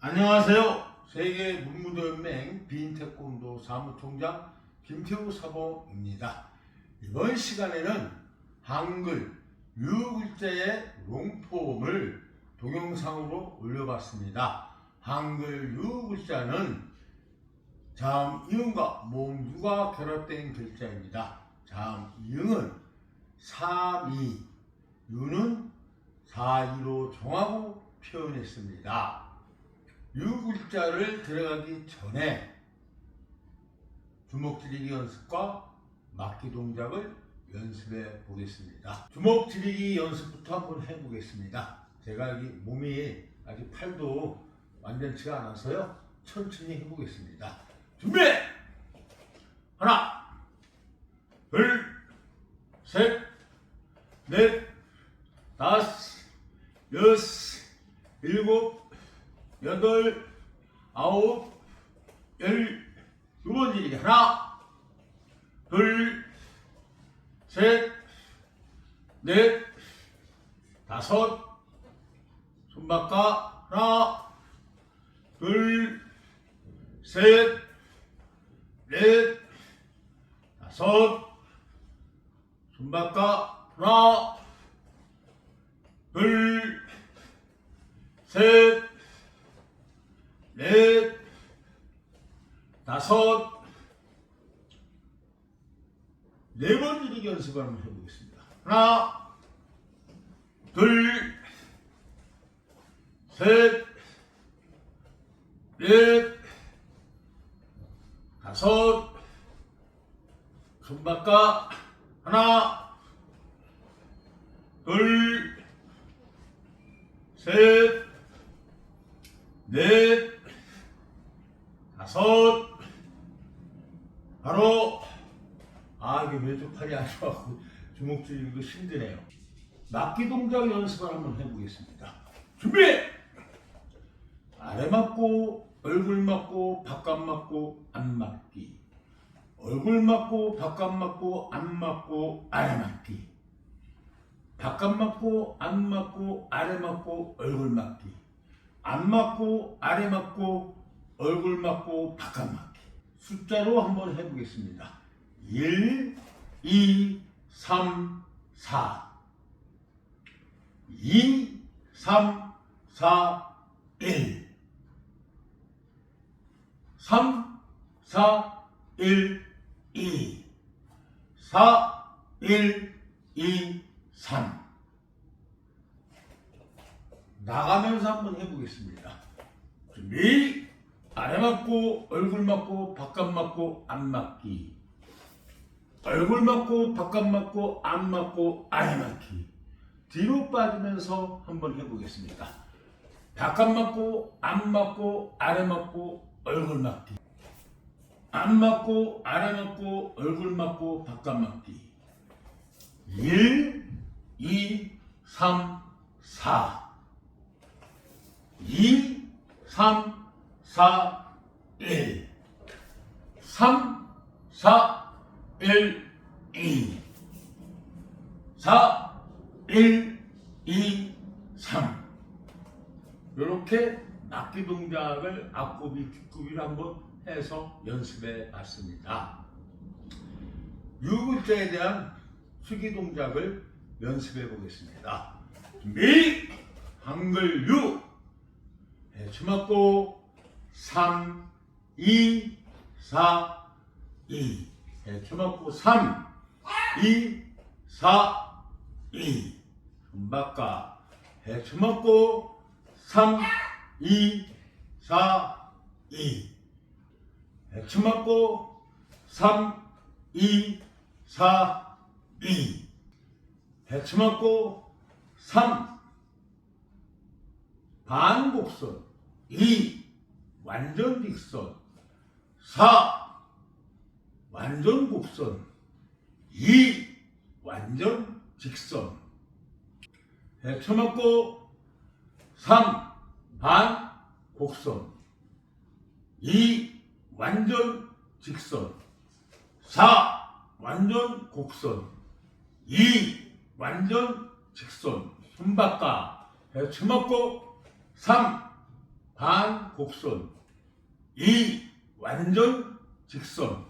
안녕하세요. 세계 문무도연맹 빈태권도 사무총장 김태우 사범입니다. 이번 시간에는 한글 유글자의 롱폼을 동영상으로 올려봤습니다. 한글 유글자는 자음 이응과 모음두가 결합된 글자입니다. 자음 이응은 3이, 유는 4이로 정하고 표현했습니다. 유글자를 들어가기 전에 주먹 지리기 연습과 막기 동작을 연습해 보겠습니다. 주먹 지리기 연습부터 한번 해보겠습니다. 제가 여기 몸이 아직 팔도 완전치가 않아서요. 천천히 해보겠습니다. 준비! 하나, 둘, 셋, 넷, 다섯, 여섯, 일곱, 여덟, 아홉, 열, 두번 지르기. 하나, 둘, 셋, 넷, 다섯, 손 바꿔. 하나, 둘, 셋, 넷, 다섯, 손 바꿔. 하나, 둘, 셋, 넷, 다섯, 네번 이르기 연습을 한번 해보겠습니다. 하나, 둘, 셋, 넷, 다섯, 손 바꿔. 하나, 둘, 셋, 넷, 다섯, 바로 아 이게 왼쪽 팔이 안 좋아갖고 주먹 쥐기도 힘드네요. 막기 동작 연습을 한번 해보겠습니다. 준비! 아래 맞고 얼굴 맞고 바깥 맞고 안 맞기. 얼굴 맞고 바깥 맞고 안 맞고 아래 맞기. 바깥 맞고 안 맞고 아래 맞고 얼굴 맞기. 안 맞고 아래 맞고 얼굴 맞고 바깥 맞기. 숫자로 한번 해보겠습니다. 1, 2, 3, 4. 2, 3, 4, 1. 3, 4, 1, 2. 4, 1, 2, 3. 나가면서 한번 해보겠습니다. 준비. 아래 맞고 얼굴 맞고 바깥 맞고 안 맞기. 얼굴 맞고 바깥 맞고 안 맞고 아래 맞기. 뒤로 빠지면서 한번 해보겠습니다. 바깥 맞고 안 맞고 아래 맞고 얼굴 맞기. 안 맞고 아래 맞고 얼굴 맞고 바깥 맞기. 1, 2, 3, 4. 2, 3, 4, 1. 3, 4, 1, 2. 4, 1, 2, 3. 이렇게 악기 동작을 앞굽이, 뒷굽이를 한번 해서 연습해 봤습니다. 유글자에 대한 수기 동작을 연습해 보겠습니다. 준비! 한글 유! 배추 맞고 3, 2, 4, 2. 배추 맞고 3, 2, 4, 2. 손바꿔. 배추 맞고 3, 2, 4, 2. 배추 맞고 3, 2, 4, 2. 배추 맞고 3, 반곡선 2 완전 직선 4 완전 곡선. 2 완전 직선. 배쳐 맞고 3 반 곡선. 2 완전 직선. 4 완전 곡선. 2 완전 직선. 손바꿔. 배쳐 맞고 3 반 곡선. 2. 완전 직선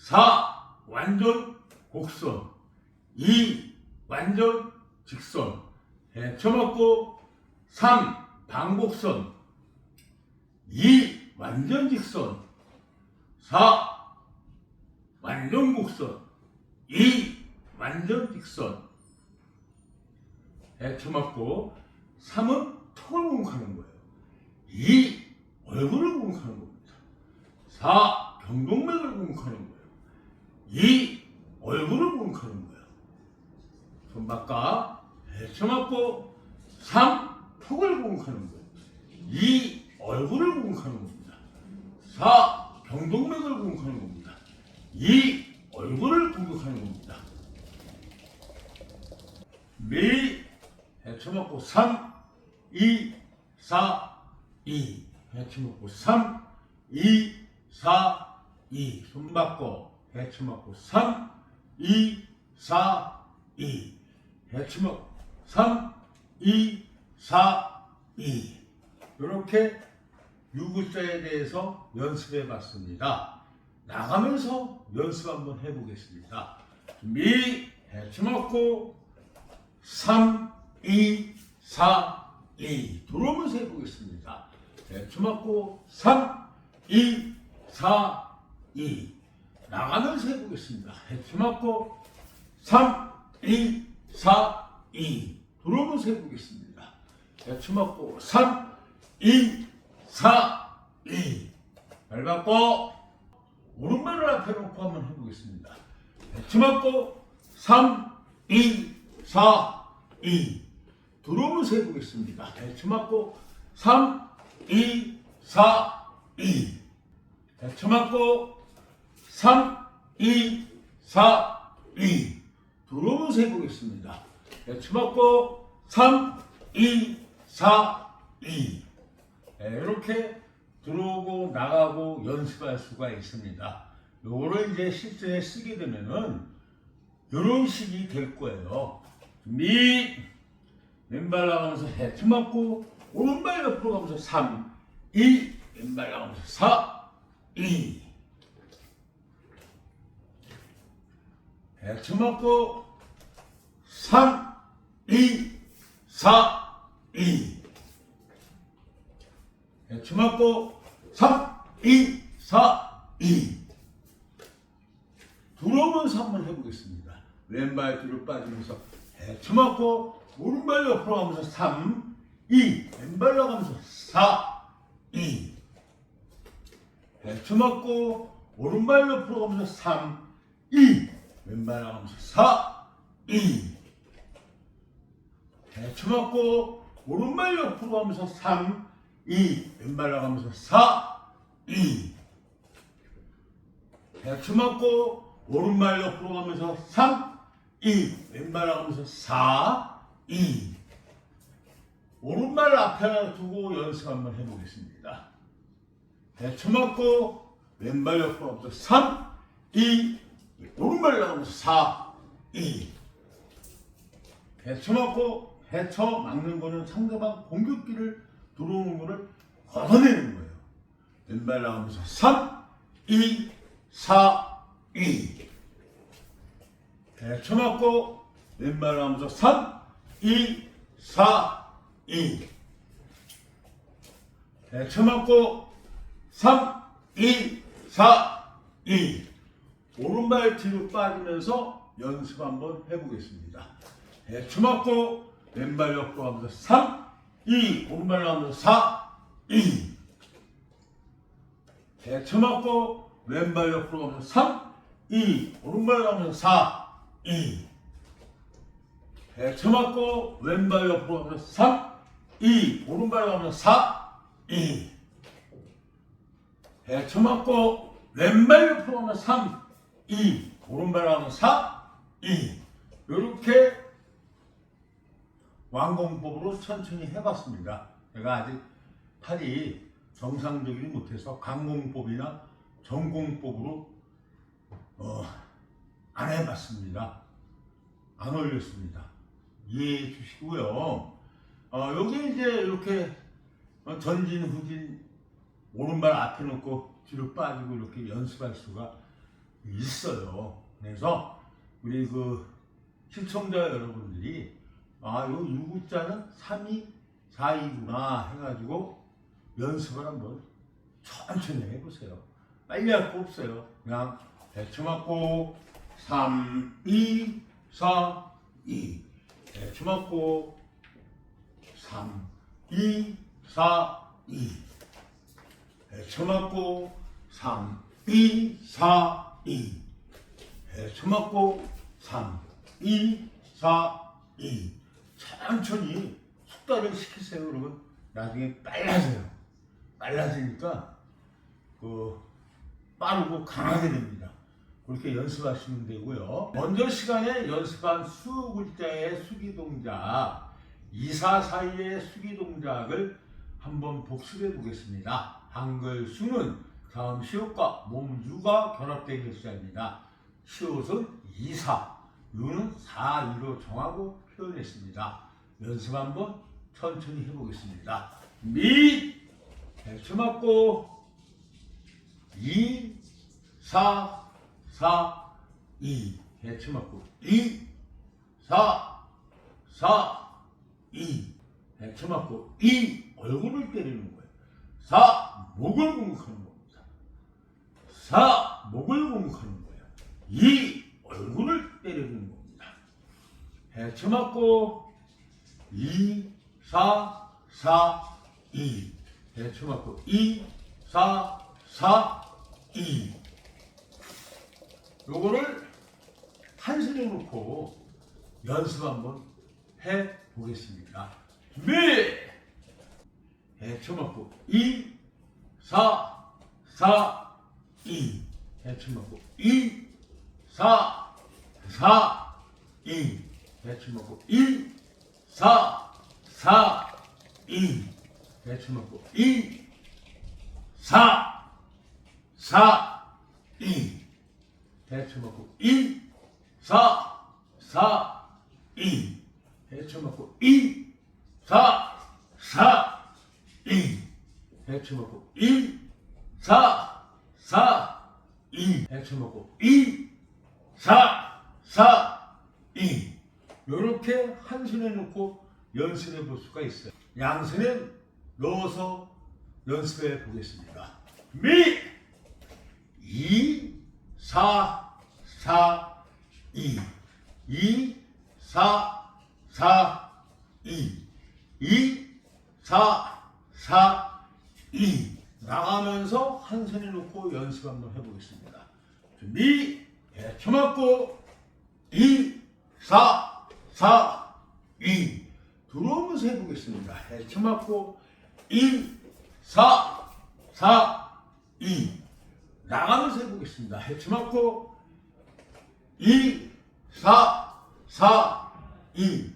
4. 완전 곡선 2. 완전 직선 헤쳐먹고 3. 반곡선 2. 완전 직선 4. 완전 곡선 2. 완전 직선 헤쳐먹고 3은 턱을 공격하는 거예요 2. 얼굴을 공격하는 겁니다 4. 경동맥을 공격하는 거예요 2. 얼굴을 공격하는 거예요 손바닥 헤쳐맞고 3. 턱을 공격하는 거예요 2. 얼굴을 공격하는 겁니다 4. 경동맥을 공격하는 겁니다 2. 얼굴을 공격하는 겁니다 미 헤쳐먹고 3. 2. 4. 2. 헤쳐먹고 3. 2. 4. 2. 손 받고 헤쳐먹고 3. 2. 4. 2. 헤쳐먹고 3. 2. 4. 2. 이렇게 유구자에 대해서 연습해 봤습니다. 나가면서 연습 한번 해보겠습니다. 준비, 헤쳐먹고 3, 2, 4, 2 들어오면서 해보겠습니다. 대추 맞고 3, 2, 4, 2 나가면서 해보겠습니다. 대추 맞고 3, 2, 4, 2 들어오면서 해보겠습니다. 대추 맞고 3, 2, 4, 2 밟았고 오른발을 앞에 놓고 한번 해보겠습니다. 대추 맞고 3, 2, 4, 2 들어오면서 해보겠습니다. 대추 맞고 3, 2, 4, 2 대추 맞고 3, 2, 4, 2 들어오면서 해보겠습니다. 대추 맞고 3, 2, 4, 2 네, 이렇게 들어오고 나가고 연습할 수가 있습니다. 요거를 이제 실전에 쓰게 되면은 이런 식이 될 거예요. 준비 왼발 나가면서 해트 맞고 오른발 옆으로 가면서 3 2 왼발 나가면서 4 2 해트 맞고 3 2 4 2 해트 맞고 3 2 4 2 들어오면서 한번 해보겠습니다. 왼발 뒤로 빠지면서 해쳐 맞고 오른발 옆으로 가면서 3, 2, 왼발 나가면서 4, 2 해쳐 맞고 오른발 옆으로 가면서 3, 2 왼발 나가면서 4, 2 해쳐 맞고 오른발 옆으로 가면서 3, 2 왼발 나가면서 4, 2 대추 맞고 오른발 옆으로 가면서 3, 2 왼발 나가면서 4, 2 오른발 앞에 두고 연습 한번 해보겠습니다. 대추 맞고 왼발 옆으로 가면서 3, 2 오른발 나가면서 4, 2 대처 맞고 대처 막는 거는 상대방 공격기를 들어오는 거를 걷어내는 거예요. 왼발 나가면서 3, 2, 4, 2 대처 맞고 왼발 나가면서 3, 2, 4, 2 대처 맞고 3, 2, 4, 2 오른발 뒤로 빠지면서 연습 한번 해보겠습니다. 대추 맞고 왼발 옆으로 하면서 3, 2 오른발 나오면서 4, 2 대추 맞고 왼발 옆으로 가면서 3, 2 오른발 나오면서 4, 2 대추 맞고 왼발 옆으로 가면서 3, 2 오른발 나오면서 4, 2 대추 맞고 왼발 옆으로 가면 3, 2 오른발 하면 4, 2 이렇게 완공법으로 천천히 해봤습니다. 제가 아직 팔이 정상적이지 못해서 강공법이나 전공법으로 어, 안 해봤습니다. 안 올렸습니다. 이해해 주시고요. 어, 여기 이제 이렇게 전진 후진 오른발 앞에 놓고 뒤로 빠지고 이렇게 연습할 수가 있어요. 그래서 우리 그 시청자 여러분들이 아, 요 유구자는 3이 4이구나 해가지고 연습을 한번 천천히 해보세요. 빨리 할 거 없어요. 그냥 대충 맞고 3, 2, 4, 2 대충 맞고 3, 2, 4, 2 대충 맞고 3, 2, 4, 2 대충 맞고 3, 2, 4, 2 천천히 숙달을 시키세요. 그러면 나중에 빨라져요. 빨라지니까 그 빠르고 강하게 됩니다. 그렇게 연습하시면 되고요. 먼저 시간에 연습한 수 글자의 수기 동작, 이사 사이의 수기 동작을 한번 복습해 보겠습니다. 한글 수는 다음 시옷과 몸주가 결합된 글자입니다. 시옷은 이사, 유는 사이로 정하고 표현했습니다. 연습 한번 천천히 해보겠습니다. 미, 대추 맞고 2, 4, 4, 2 대추 맞고 2, 4, 4, 2 대추 맞고 2 얼굴을 때리는 거예요. 4 목을 공격하는 겁니다. 4 목을 공격하는 거예요. 2 얼굴을 때리는 겁니다. 대추 맞고 2, 4, 4, 2 대추 맞고 2, 4, 4, 2 요거를 한손에 놓고 연습 한번 해 보겠습니다. 준비! 대추 맞고 2, 4, 4, 2 대추 맞고. 2, 4, 4, 2 대추 맞고. 2, 4, 4, 2 대추 맞고. 2, 4, 4, 2 대추 맞고. 2, 4, 4, 2 대추 맞고 2, 4, 4, 2 대추 맞고 2, 4, 4, 2 대추 맞고 2, 4, 4, 2 이렇게 한 손에 놓고 연습해 볼 수가 있어요. 양손에 넣어서 연습해 보겠습니다. 미 2, 4, 4, 2 2, 4, 4, 2 2, 4, 4, 2 나가면서 한 손에 놓고 연습 한번 해보겠습니다. 준비. 대초 맞고. 2, 4, 4, 2 들어오면서 해보겠습니다. 대초 맞고. 1, 4, 4, 2 나가면서 해보겠습니다. 해치 맞고. 2, 4, 4, 2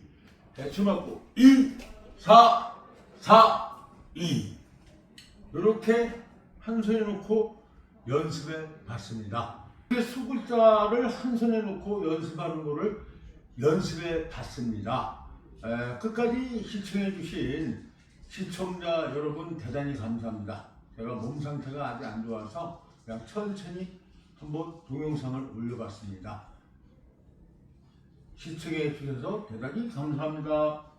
해치 맞고. 2, 4, 4, 2 이렇게 한 손에 놓고 연습해 봤습니다. 수글자를 한 손에 놓고 연습하는 거를 연습해 봤습니다. 에, 끝까지 시청해 주신 시청자 여러분 대단히 감사합니다. 제가 몸 상태가 아직 안 좋아서 그냥 천천히 한번 동영상을 올려봤습니다. 시청해 주셔서 대단히 감사합니다.